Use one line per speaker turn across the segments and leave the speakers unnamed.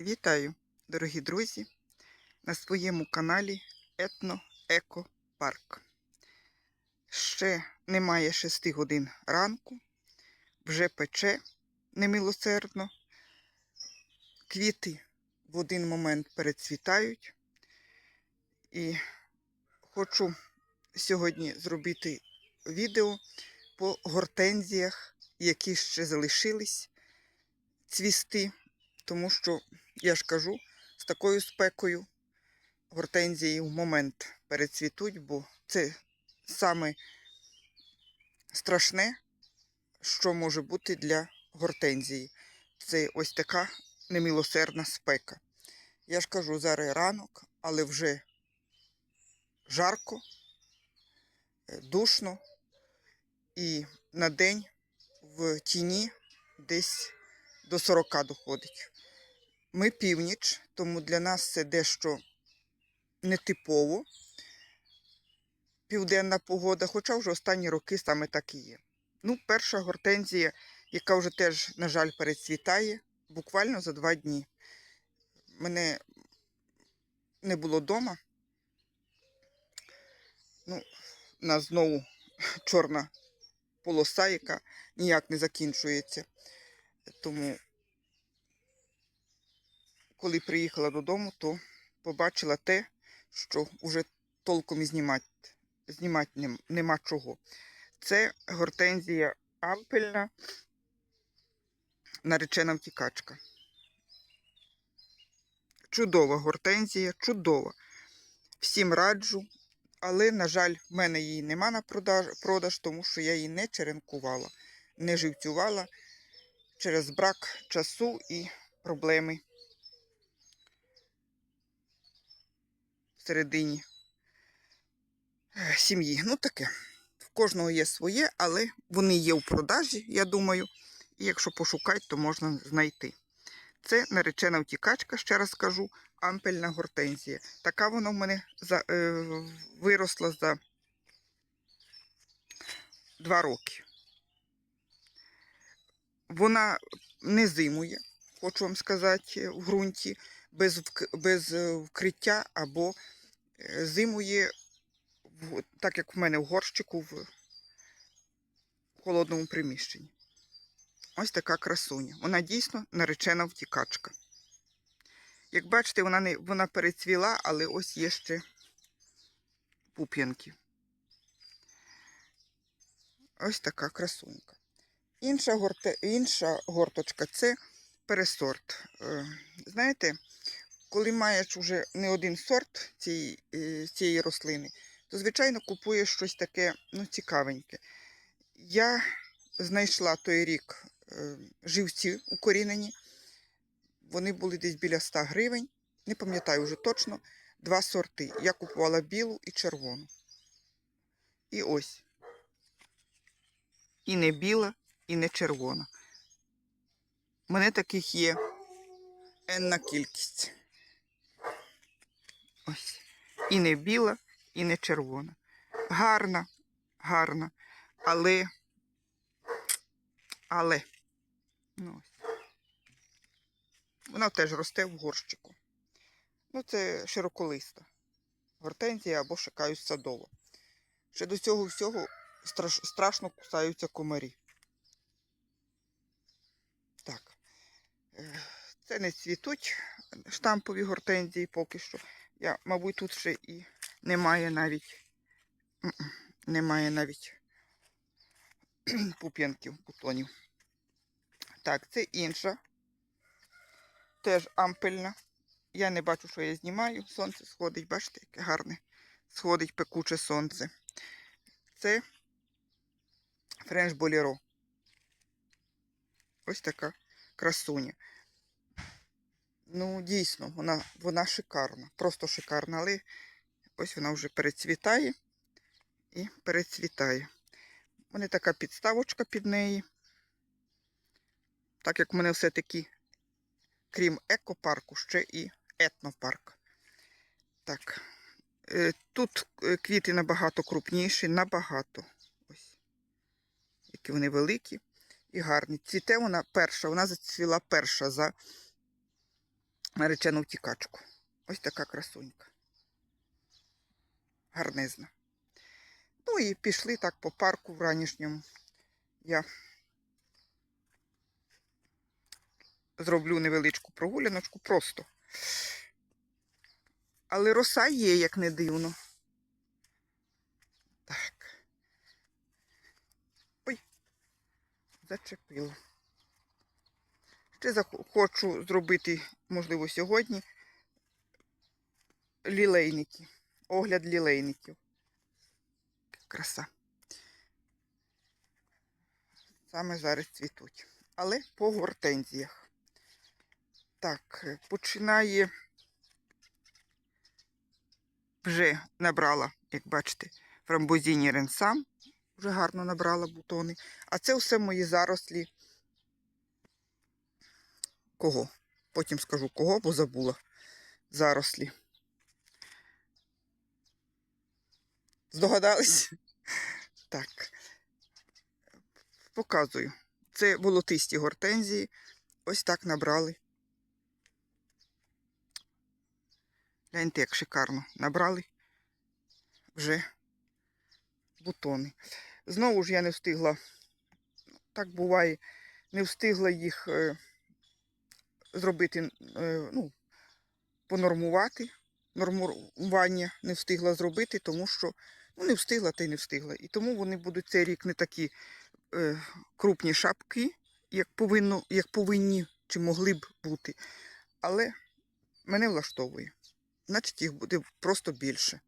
Вітаю, дорогі друзі, на своєму каналі Етно Еко Парк. Ще немає 6 годин ранку, вже пече немилосердно. Квіти в один момент перецвітають. І хочу сьогодні зробити відео по гортензіях, які ще залишились цвісти, тому що, я ж кажу, з такою спекою гортензії в момент перецвітуть, бо це саме страшне, що може бути для гортензії. Це ось така немилосердна спека. Я ж кажу, зараз ранок, але вже жарко, е, душно, і на день в тіні десь до 40 доходить. Ми північ, тому для нас це дещо нетипово. Південна погода, хоча вже останні роки саме так і є. Ну, перша гортензія, яка вже теж, на жаль, перецвітає, буквально за два дні. Мене не було вдома. Ну, у нас знову чорна полоса, яка ніяк не закінчується. Тому, коли приїхала додому, то побачила те, що вже толком і знімати, знімати нем- нема чого. Це гортензія ампельна, наречена втікачка. Чудова гортензія, чудова. Всім раджу, але, на жаль, в мене її нема на продаж, продаж, тому що я її не черенкувала, не живцювала через брак часу і проблеми всередині е, сім'ї. Ну таке. В кожного є своє, але вони є в продажі, я думаю. І якщо пошукати, то можна знайти. Це наречена втікачка, ще раз кажу, ампельна гортензія. Така вона в мене за, е, виросла за два роки. Вона не зимує, хочу вам сказати, в ґрунті, без, без е, вкриття або зимує, так як в мене в горщику в холодному приміщенні. Ось така красуня. Вона дійсно наречена втікачка. Як бачите, вона, не, вона перецвіла, але ось є ще пуп'янки. Ось така красунька. Інша, горте, інша горточка це пересорт. Е, Знаєте, коли маєш вже не один сорт цієї, е, цієї рослини, то, звичайно, купуєш щось таке ну, цікавеньке. Я знайшла той рік е, живці укорінені. Вони були десь біля 100 гривень. Не пам'ятаю вже точно. Два сорти. Я купувала білу і червону. І ось. І не біла, і не червона. У мене таких є енна кількість. Ось. І не біла, і не червона. Гарна, гарна. Але. Але. Ну, ось. Вона теж росте в горщику. Ну, це широколиста. Гортензія або шикаюсь садова. Ще до цього всього страш, страшно кусаються комарі. Так. Е, Це не цвітуть штампові гортензії поки що. Я, мабуть, тут ще і немає навіть. Немає навіть пуп'янків, бутонів. Так, це інша. Теж ампельна. Я не бачу, що я знімаю. Сонце сходить, бачите, яке гарне. Сходить пекуче сонце. Це френч боліро. Ось така красуня. Ну, дійсно, вона, вона шикарна. Просто шикарна, але ось вона вже перецвітає і перецвітає. У мене така підставочка під неї. Так як в мене все-таки, крім екопарку, ще і етнопарк. Так. Е, Тут е, квіти набагато крупніші, набагато. Ось. Які вони великі і гарні. Цвіте вона перша, вона зацвіла перша за наречену втікачку. Ось така красунька. Гарнизна. Ну і пішли так по парку вранішньому. Я зроблю невеличку прогуляночку просто. Але роса є, як не дивно. Так. Ой, зачепило. Захо- хочу зробити, можливо, сьогодні лілейники. Огляд лілейників. Краса. Саме зараз цвітуть. Але по гортензіях. Так, починає вже набрала, як бачите, фрамбозіні ренсам. Вже гарно набрала бутони. А це все мої зарослі. Кого? Потім скажу кого, бо забула. Зарослі. Здогадались? Так. Показую. Це волотисті гортензії. Ось так набрали. Гляньте, як шикарно набрали вже бутони. Знову ж я не встигла, так буває, не встигла їх е, зробити, е, ну, понормувати. Нормування не встигла зробити, тому що ну, не встигла та й не встигла. І тому вони будуть цей рік не такі е, крупні шапки, як, повинно, як повинні чи могли б бути. Але мене влаштовує. Значить, їх буде просто більше.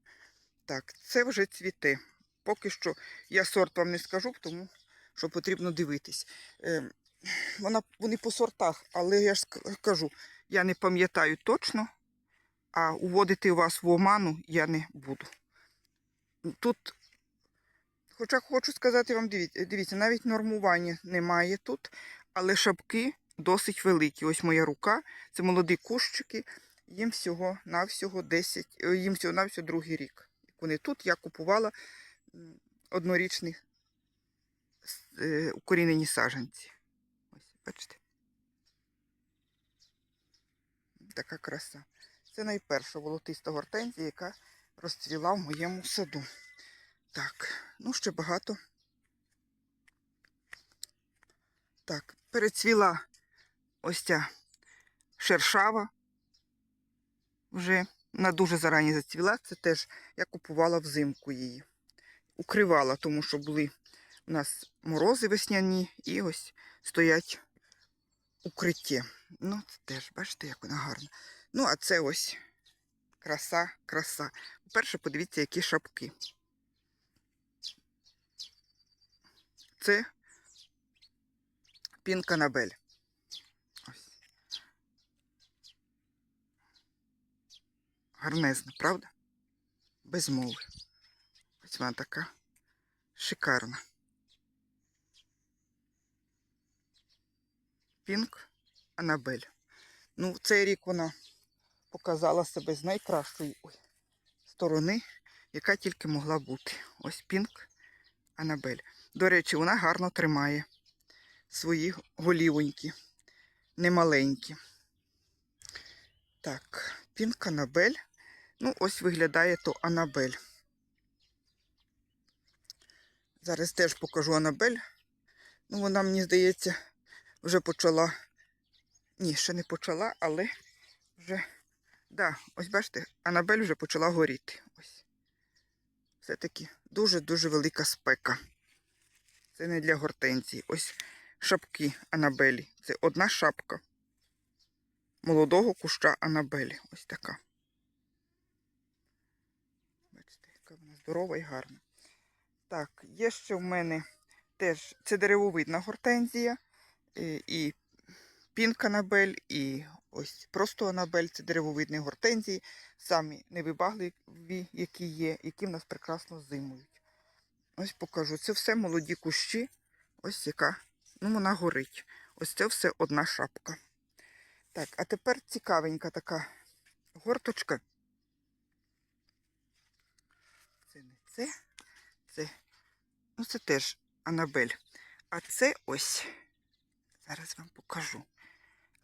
Так, це вже цвіте. Поки що я сорт вам не скажу, тому що потрібно дивитись. Е, вона, вони по сортах, але я ж кажу, я не пам'ятаю точно, а уводити вас в оману я не буду. Тут, хоча хочу сказати вам, дивіться, навіть нормування немає тут, але шапки досить великі. Ось моя рука, це молоді кущики, їм всього навсього 10, е, їм всього навсього другий рік. Вони тут, я купувала однорічні е, укорінені саджанці. Бачите. Така краса. Це найперша волотиста гортензія, яка розцвіла в моєму саду. Так, ну ще багато. Так, перецвіла ось ця шершава. Вже вона дуже зарані зацвіла. Це теж я купувала взимку її. Укривала, тому що були у нас морози весняні і ось стоять укриття. Ну, це теж, бачите, як вона гарна. Ну, а це ось краса, краса. По-перше, подивіться, які шапки. Це пінканабель. Ось. Гарнезна, правда? Без мови. Ось вона така шикарна. Пінк Анабель. Ну, цей рік вона показала себе з найкращої сторони, яка тільки могла бути. Ось Пінк Анабель. До речі, вона гарно тримає свої голівоньки, немаленькі. Так, Пінк Анабель. Ну, ось виглядає то Анабель. Зараз теж покажу Анабель. Ну, вона, мені здається, вже почала. Ні, ще не почала, але вже. Да, ось бачите, Анабель вже почала горіти. Все-таки дуже-дуже велика спека. Це не для гортензії. Ось шапки Анабелі. Це одна шапка молодого куща Анабелі. Ось така. Бачите, яка вона здорова і гарна. Так, є ще в мене теж це деревовидна гортензія. Е, І пінк Анабель, і ось просто Анабель це деревовидні гортензії, самі невибагливі, які є, які в нас прекрасно зимують. Ось покажу. Це все молоді кущі. Ось яка. Ну, вона горить. Ось це все одна шапка. Так, а тепер цікавенька така горточка. Це не це. Це. Ну, це теж Анабель. А це ось. Зараз вам покажу.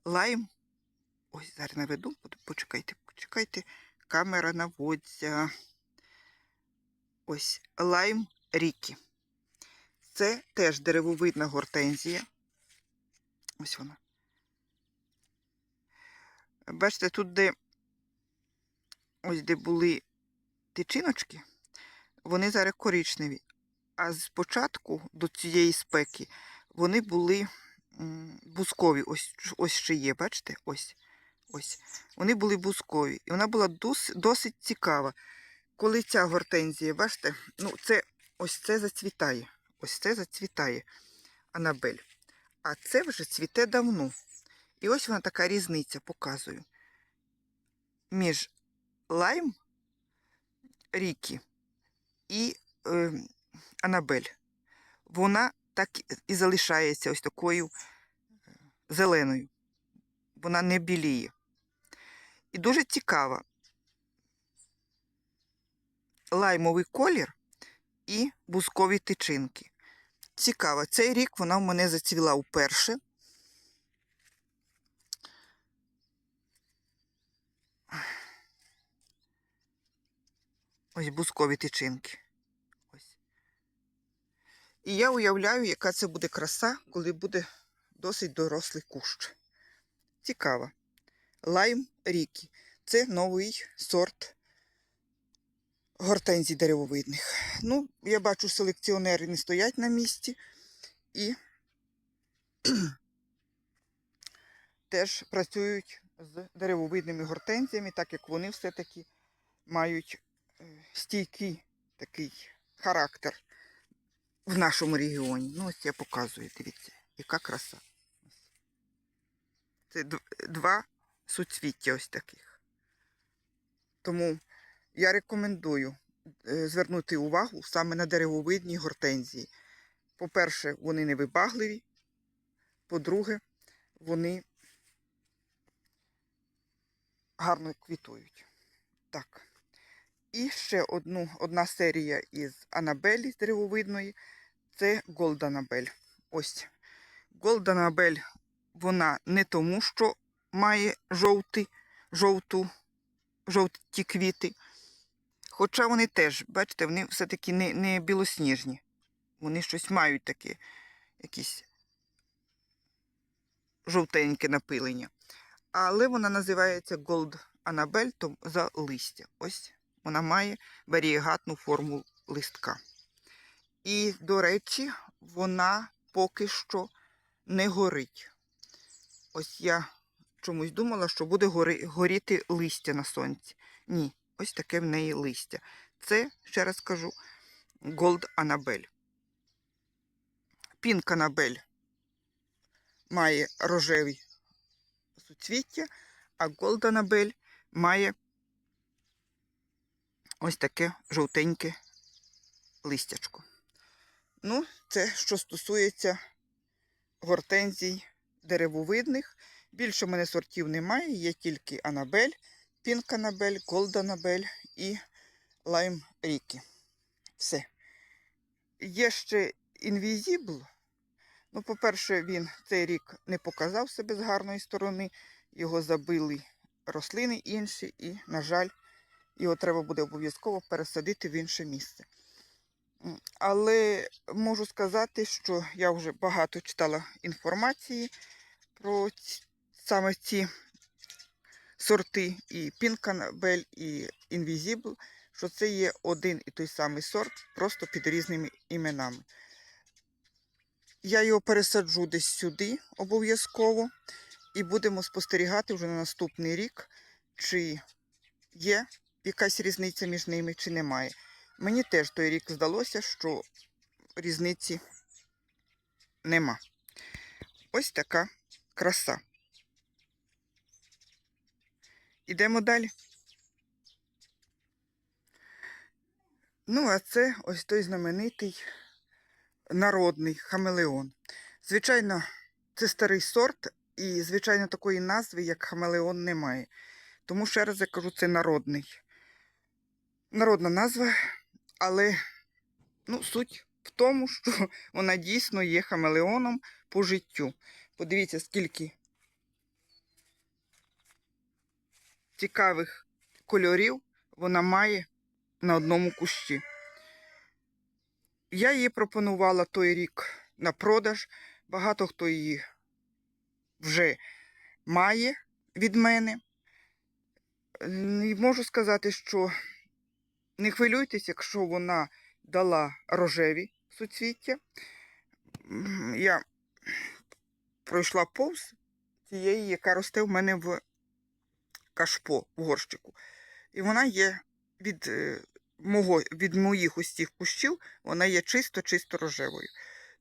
Лайм Ось зараз наведу, почекайте, почекайте. Камера наводиться. Ось лайм рікі. Це теж деревовидна гортензія. Ось вона. Бачите, тут, де ось де були тичиночки, вони зараз коричневі. А спочатку до цієї спеки вони були м, бускові. Ось, ось ще є, бачите? Ось. Ось. Вони були бускові. І вона була дос, досить цікава. Коли ця гортензія, бачите, ну це ось це зацвітає. Ось це зацвітає Анабель. А це вже цвіте давно. І ось вона така різниця, показую. Між лайм Рікі і е, Анабель. Вона так і залишається ось такою е, зеленою. Вона не біліє. І дуже цікава. Лаймовий колір і бускові тичинки. Цікаво, цей рік вона в мене зацвіла вперше. Ось бускові тичинки. І я уявляю, яка це буде краса, коли буде досить дорослий кущ. Цікаво. Лайм Рікі. Це новий сорт гортензій деревовидних. Ну, я бачу, селекціонери не стоять на місці і теж працюють з деревовидними гортензіями, так як вони все-таки мають е, стійкий такий характер в нашому регіоні. Ну, ось я показую, дивіться, яка краса. Це два суцвіття ось таких. Тому я рекомендую е, звернути увагу саме на деревовидні гортензії. По-перше, вони невибагливі. По-друге, вони гарно квітують. Так. І ще одну, одна серія із Анабелі з деревовидної це Голданабель. Ось Голданабель, вона не тому, що має жовті, жовту, жовті квіти. Хоча вони теж, бачите, вони все-таки не, не білосніжні. Вони щось мають таке, якісь жовтеньке напилення. Але вона називається Gold Annabelle за листя. Ось вона має варієгатну форму листка. І, до речі, вона поки що не горить. Ось я чомусь думала, що буде горіти листя на сонці. Ні, ось таке в неї листя. Це, ще раз кажу, Gold Annabelle. Pink Annabelle має рожеві суцвіття, а Gold Annabelle має ось таке жовтеньке листячко. Ну, це що стосується гортензій деревовидних. Більше в мене сортів немає, є тільки Анабель, Пінк Анабель, Голд Анабель і Лайм Рікі. Все. Є ще Invisible. Ну, по-перше, він цей рік не показав себе з гарної сторони. Його забили рослини інші, і, на жаль, його треба буде обов'язково пересадити в інше місце. Але можу сказати, що я вже багато читала інформації про саме ці сорти і Пінканабель, і Invisible, що це є один і той самий сорт, просто під різними іменами. Я його пересаджу десь сюди обов'язково, і будемо спостерігати вже на наступний рік, чи є якась різниця між ними, чи немає. Мені теж той рік здалося, що різниці нема. Ось така краса. Ідемо далі. Ну, а це ось той знаменитий народний хамелеон. Звичайно, це старий сорт, і, звичайно, такої назви, як хамелеон, немає. Тому ще раз я кажу, це народний. Народна назва, але ну, суть в тому, що вона дійсно є хамелеоном по життю. Подивіться, скільки цікавих кольорів вона має на одному кущі. Я її пропонувала той рік на продаж. Багато хто її вже має від мене. І можу сказати, що не хвилюйтесь, якщо вона дала рожеві суцвіття. Я пройшла повз тієї, яка росте в мене в кашпо в горщику. І вона є від, е, мого, від моїх цих кущів, вона є чисто-чисто рожевою.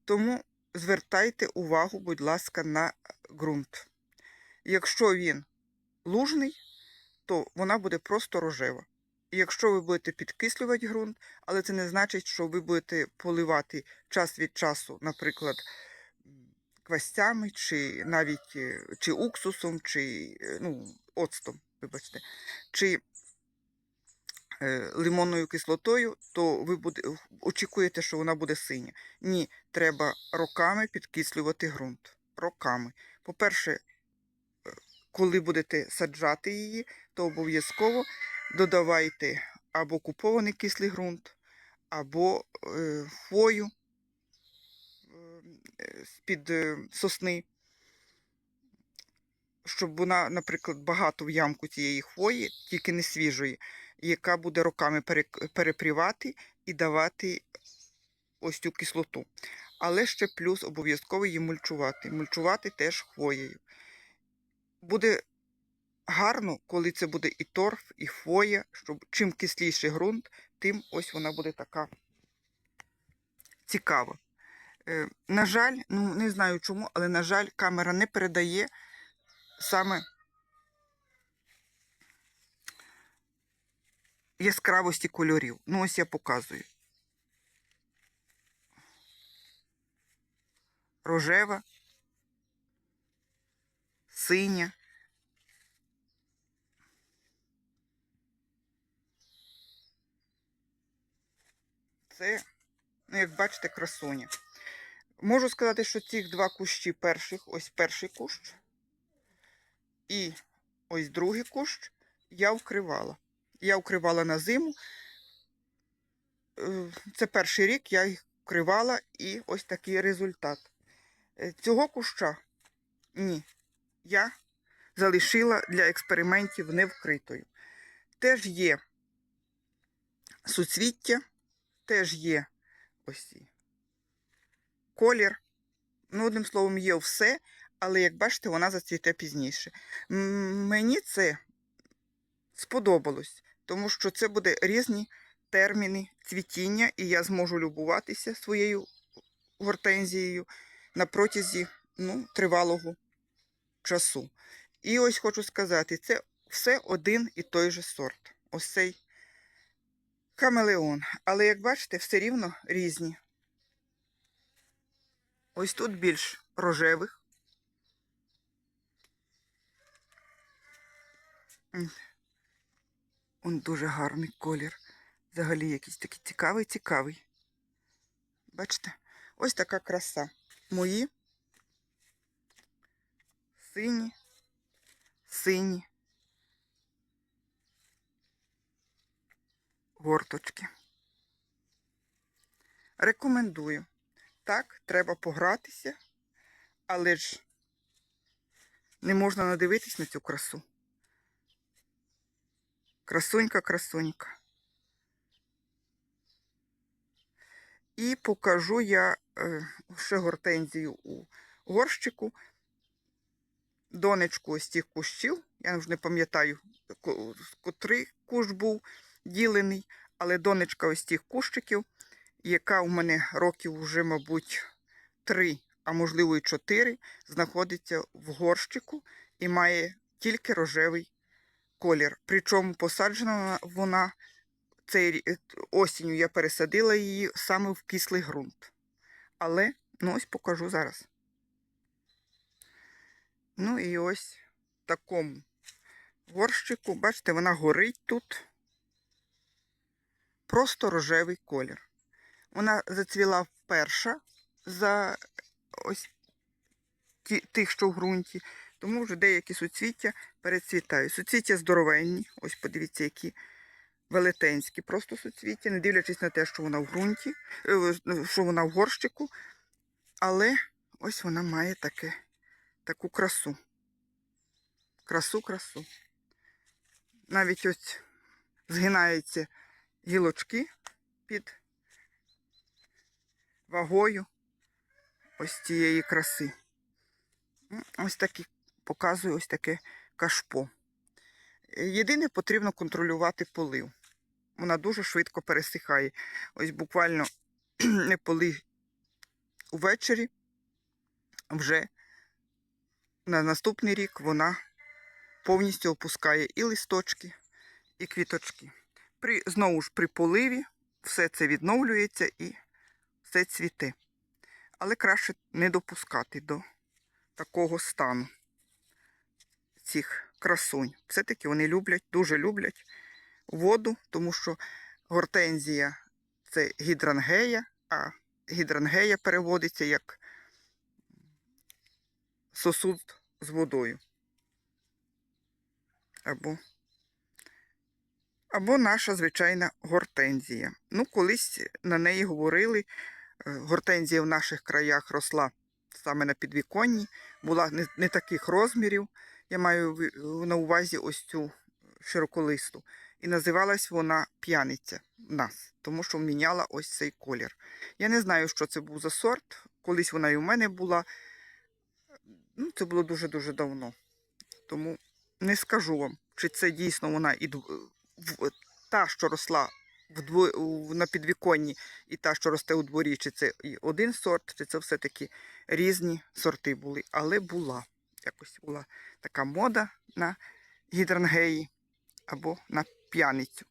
Тому звертайте увагу, будь ласка, на ґрунт. Якщо він лужний, то вона буде просто рожева. Якщо ви будете підкислювати ґрунт, але це не значить, що ви будете поливати час від часу, наприклад, м, квастями, чи навіть е, чи уксусом, чи е, ну, оцтом, вибачте, чи е, лимонною кислотою, то ви буде, очікуєте, що вона буде синя. Ні, треба роками підкислювати ґрунт. Роками. По-перше, е, коли будете саджати її, то обов'язково додавайте або купований кислий ґрунт, або е, хвою е, з-під е, сосни, щоб вона, наприклад, багато в ямку цієї хвої, тільки не свіжої, яка буде роками перепрівати і давати ось цю кислоту. Але ще плюс обов'язково її мульчувати. Мульчувати теж хвоєю. Буде гарно, коли це буде і торф, і хвоя, щоб чим кисліший ґрунт, тим ось вона буде така цікава. Е, на жаль, ну не знаю чому, але на жаль, камера не передає саме яскравості кольорів. Ну, ось я показую. Рожева, синя. Це, ну, як бачите, красуня. Можу сказати, що цих два кущі перших, ось перший кущ і ось другий кущ я вкривала. Я вкривала на зиму. Е, Це перший рік я їх вкривала і ось такий результат. Е, Цього куща ні. Я залишила для експериментів невкритою. Теж є суцвіття, теж є ось колір. Ну, одним словом, є все, але як бачите, вона зацвіте пізніше. Мені це сподобалось, тому що це буде різні терміни цвітіння, і я зможу любуватися своєю гортензією на протязі ну, тривалого часу. І ось хочу сказати, це все один і той же сорт. Ось цей камелеон. Але як бачите, все рівно різні. Ось тут більш рожевих. Он дуже гарний колір. Взагалі якийсь такий цікавий, цікавий. Бачите? Ось така краса. Мої сині, сині горточки. Рекомендую. Так, треба погратися, але ж не можна надивитись на цю красу. Красунька, красунька. І покажу я е, ще гортензію у горщику. Донечку ось цих кущів. Я вже не пам'ятаю, котрий кущ був ділений, але донечка ось цих кущиків, яка у мене років вже, мабуть, три, а можливо і чотири, знаходиться в горщику і має тільки рожевий колір. Причому посаджена вона цей осінню я пересадила її саме в кислий ґрунт. Але, ну ось покажу зараз. Ну і ось в такому горщику, бачите, вона горить тут. Просто рожевий колір. Вона зацвіла перша за ось ті, тих, що в ґрунті. Тому вже деякі суцвіття перецвітають. Суцвіття здоровенні. Ось подивіться, які велетенські просто суцвіття, не дивлячись на те, що вона в ґрунті, е, що вона в горщику. Але ось вона має таке, таку красу. Красу, красу. Навіть ось згинаються гілочки під вагою ось цієї краси. Ось такі показую ось таке кашпо. Єдине, потрібно контролювати полив. Вона дуже швидко пересихає. Ось буквально не полив увечері, вже на наступний рік вона повністю опускає і листочки, і квіточки. При, знову ж при поливі все це відновлюється і все цвіте. Але краще не допускати до такого стану цих красунь. Все-таки вони люблять, дуже люблять воду, тому що гортензія це гідрангея, а гідрангея переводиться як сосуд з водою. Або, або наша звичайна гортензія. Ну, колись на неї говорили, е, гортензія в наших краях росла саме на підвіконні, була не, не таких розмірів. Я маю на увазі ось цю широколисту. І називалась вона п'яниця в нас, тому що міняла ось цей колір. Я не знаю, що це був за сорт. Колись вона і у мене була. Ну, це було дуже-дуже давно. Тому не скажу вам, чи це дійсно вона і в- та, що росла на підвіконні, і та, що росте у дворі, чи це один сорт, чи це все-таки різні сорти були. Але була. Якось була така мода на гідрангеї або на п'яницю.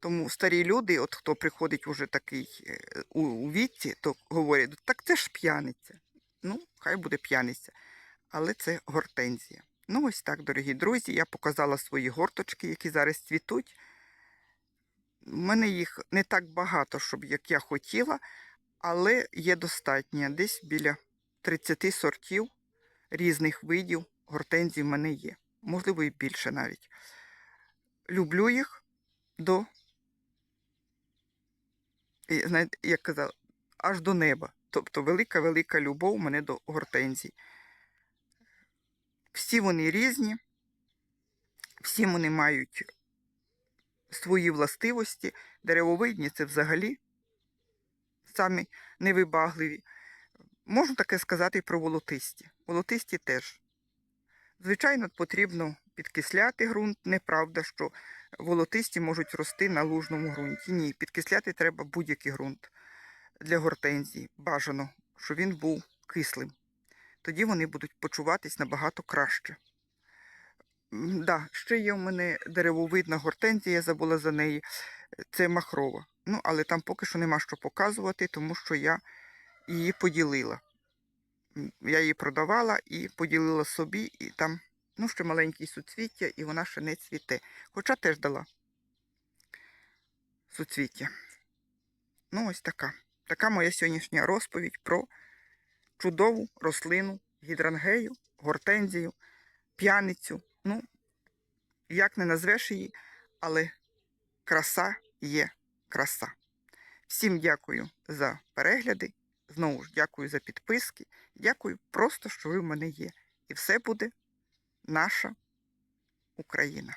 Тому старі люди, от хто приходить уже такий е, у, у віці, то говорять, так це ж п'яниця. Ну, хай буде п'яниця. Але це гортензія. Ну, ось так, дорогі друзі, я показала свої горточки, які зараз цвітуть. У мене їх не так багато, щоб як я хотіла, але є достатньо. Десь біля 30 сортів різних видів гортензій в мене є. Можливо, і більше навіть. Люблю їх до, знаєте, як казав, аж до неба. Тобто велика-велика любов у мене до гортензій. Всі вони різні, всі вони мають свої властивості. Деревовидні це взагалі самі невибагливі. Можу таке сказати і про волотисті. Волотисті теж. Звичайно, потрібно підкисляти ґрунт. Неправда, що волотисті можуть рости на лужному ґрунті. Ні, підкисляти треба будь-який ґрунт для гортензії. Бажано, щоб він був кислим. Тоді вони будуть почуватись набагато краще. Да, ще є у мене деревовидна гортензія, я забула за неї. Це махрова. Ну, але там поки що нема що показувати, тому що я її поділила. Я її продавала і поділила собі, і там, ну, ще маленькі суцвіття, і вона ще не цвіте. Хоча теж дала суцвіття. Ну, ось така. Така моя сьогоднішня розповідь про чудову рослину, гідрангею, гортензію, п'яницю. Ну, як не назвеш її, але краса є краса. Всім дякую за перегляди. Знову ж дякую за підписки. Дякую просто, що ви в мене є. І все буде наша Україна.